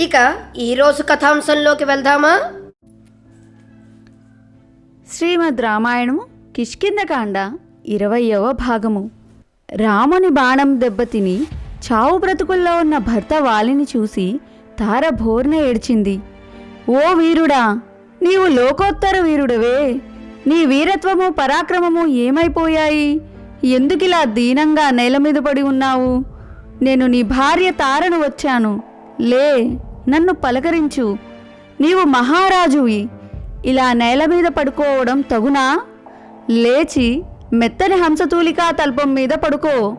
ఇక ఈరోజు కథాంశంలోకి వెళ్దామా? శ్రీమద్ రామాయణము కిష్కిందకాండ ఇరవయవ భాగము. రాముని బాణం దెబ్బతిని చావు బ్రతుకుల్లో ఉన్న భర్త వాలిని చూసి తార భోర్న ఏడ్చింది. ఓ వీరుడా నీవు లోకోత్తర వీరుడవే. నీ వీరత్వము పరాక్రమము ఏమైపోయాయి? ఎందుకిలా దీనంగా నేల మీద పడి ఉన్నావు? నేను నీ భార్య తారను వచ్చాను. లే నన్ను పలకరించు. నీవు మహారాజువి. ఇలా నేల మీద పడుకోవడం తగునా? లేచి మెత్తని హంసతూలికా తల్పం మీద పడుకో.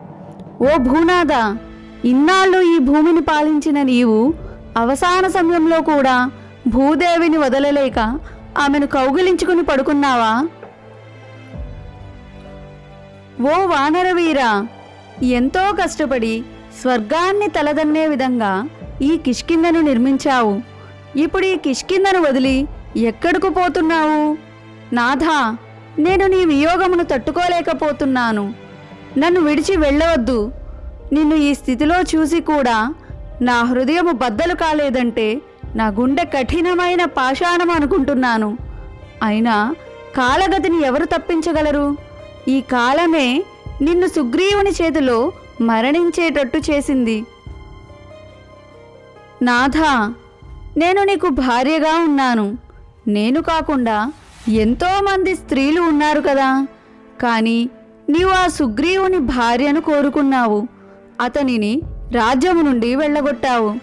ఓ భూనాథ ఇన్నాళ్ళు ఈ భూమిని పాలించిన నీవు అవసాన సమయంలో కూడా భూదేవిని వదలలేక ఆమెను కౌగిలించుకుని పడుకున్నావా? ఓ వానరవీరా ఎంతో కష్టపడి స్వర్గాన్ని తలదన్నే విధంగా ఈ కిష్కిందను నిర్మించావు. ఇప్పుడు ఈ కిష్కిందను వదిలి ఎక్కడకు పోతున్నావు? నాథా నేను నీ వియోగమును తట్టుకోలేకపోతున్నాను. నన్ను విడిచి వెళ్ళవద్దు. నిన్ను ఈ స్థితిలో చూసి కూడా నా హృదయము బద్దలు కాలేదంటే నా గుండె కఠినమైన పాషాణం అనుకుంటున్నాను. అయినా కాలగతిని ఎవరు తప్పించగలరు? ఈ కాలమే నిన్ను సుగ్రీవుని చేతిలో మరణించేటట్టు చేసింది. నాథా నేను నీకు భార్యగా ఉన్నాను. నేను కాకుండా ఎంతోమంది స్త్రీలు ఉన్నారు కదా. కానీ నీవు ఆ సుగ్రీవుని భార్యను కోరుకున్నావు. అతనిని రాజ్యము నుండి వెళ్ళగొట్టావు.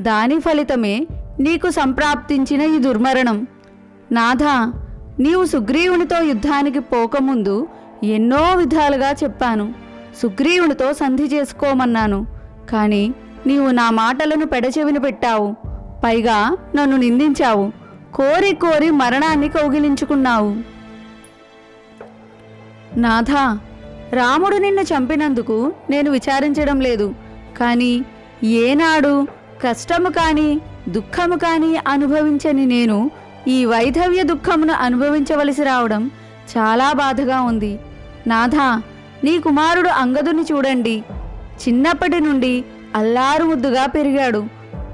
దాని ఫలితమే నీకు సంప్రాప్తించిన ఈ దుర్మరణం. నాథా నీవు సుగ్రీవునితో యుద్ధానికి పోకముందు ఎన్నో విధాలుగా చెప్పాను. సుగ్రీవునితో సంధి చేసుకోమన్నాను. కానీ నీవు నా మాటలను పెడచెవిని పెట్టావు. పైగా నన్ను నిందించావు. కోరి కోరి మరణాన్ని కౌగిలించుకున్నావు. నాథా రాముడు నిన్ను చంపినందుకు నేను విచారించడం లేదు. కానీ ఏనాడు కష్టము కానీ దుఃఖము కానీ అనుభవించని నేను ఈ వైధవ్య దుఃఖమును అనుభవించవలసి రావడం చాలా బాధగా ఉంది. నాథా నీ కుమారుడు అంగదుని చూడండి. చిన్నప్పటి నుండి అల్లారు ముద్దుగా పెరిగాడు.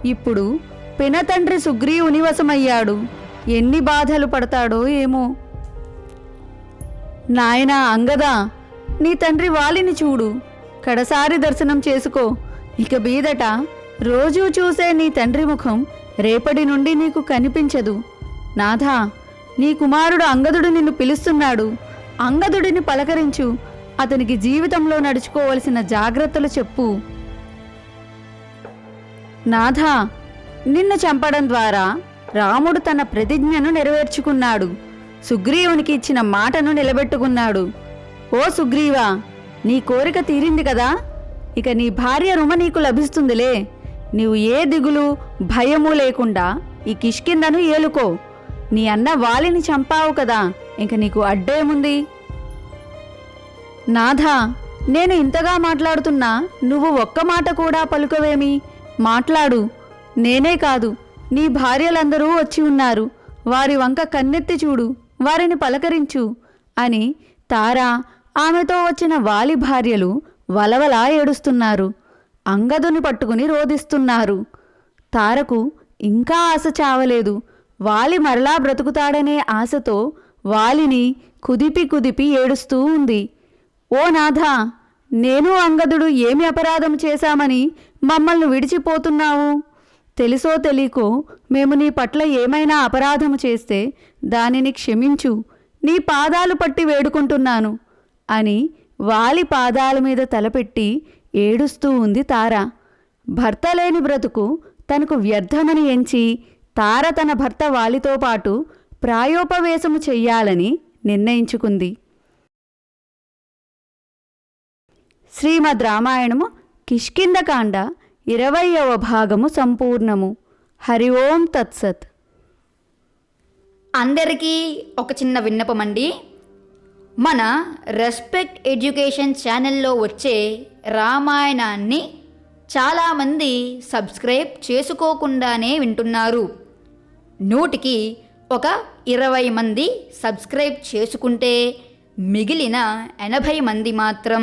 ఇప్పుడు పినతండ్రి సుగ్రీవుని వశమయ్యాడు. ఎన్ని బాధలు పడతాడో ఏమో. నాయనా అంగదా నీ తండ్రి వాలిని చూడు. కడసారి దర్శనం చేసుకో. ఇక బీదట రోజూ చూసే నీ తండ్రి ముఖం రేపటి నుండి నీకు కనిపించదు. నాథా నీ కుమారుడు అంగదుడు నిన్ను పిలుస్తున్నాడు. అంగదుడిని పలకరించు. అతనికి జీవితంలో నడుచుకోవలసిన జాగ్రత్తలు చెప్పు. నాథా నిన్ను చంపడం ద్వారా రాముడు తన ప్రతిజ్ఞను నెరవేర్చుకున్నాడు. సుగ్రీవునికి ఇచ్చిన మాటను నిలబెట్టుకున్నాడు. ఓ సుగ్రీవా నీ కోరిక తీరింది కదా? ఇక నీ భార్య రుమ నీకు లభిస్తుందిలే. నీవు ఏ దిగులు భయము లేకుండా ఈ కిష్కిందను ఏలుకో. నీ అన్న వాలిని చంపావు కదా ఇంక నీకు అడ్డేముంది? నాథా నేను ఇంతగా మాట్లాడుతున్నా నువ్వు ఒక్క మాట కూడా పలుకవేమి? మాట్లాడు. నేనే కాదు నీ భార్యలందరూ వచ్చి ఉన్నారు. వారి వంక కన్నెత్తి చూడు వారిని పలకరించు అని తార ఆమెతో వచ్చిన వాలి భార్యలు వలవలా ఏడుస్తున్నారు. అంగదుని పట్టుకుని రోదిస్తున్నారు తారకు ఇంకా ఆశ చావలేదు. వాలి మరలా బ్రతుకుతాడనే ఆశతో వాలిని కుదిపి కుదిపి ఏడుస్తూ ఉంది. ఓ నాథా నేను అంగదుడు ఏమి అపరాధం చేశామని మమ్మల్ని విడిచిపోతున్నావు. తెలుసో తెలియకో మేము నీ పట్ల ఏమైనా అపరాధము చేస్తే దానిని క్షమించు. నీ పాదాలు పట్టి వేడుకుంటున్నాను. అని వాలి పాదాల మీద తలపెట్టి ఏడుస్తూ ఉంది తార. భర్త లేని బ్రతుకు తనకు వ్యర్థమని ఎంచి తార తన భర్త వాలితో పాటు ప్రాయోపవేశము చెయ్యాలని నిర్ణయించుకుంది. శ్రీమద్ రామాయణము కిష్కిందకాండ ఇరవయవ భాగము సంపూర్ణము. హరి ఓం తత్సత్. అందరికీ ఒక చిన్న విన్నపం అండి మన రెస్పెక్ట్ ఎడ్యుకేషన్ ఛానల్లో వచ్చే రామాయణాన్ని చాలామంది సబ్స్క్రైబ్ చేసుకోకుండానే వింటున్నారు. నూటికి ఒక ఇరవై మంది సబ్స్క్రైబ్ చేసుకుంటే మిగిలిన ఎనభై మంది మాత్రం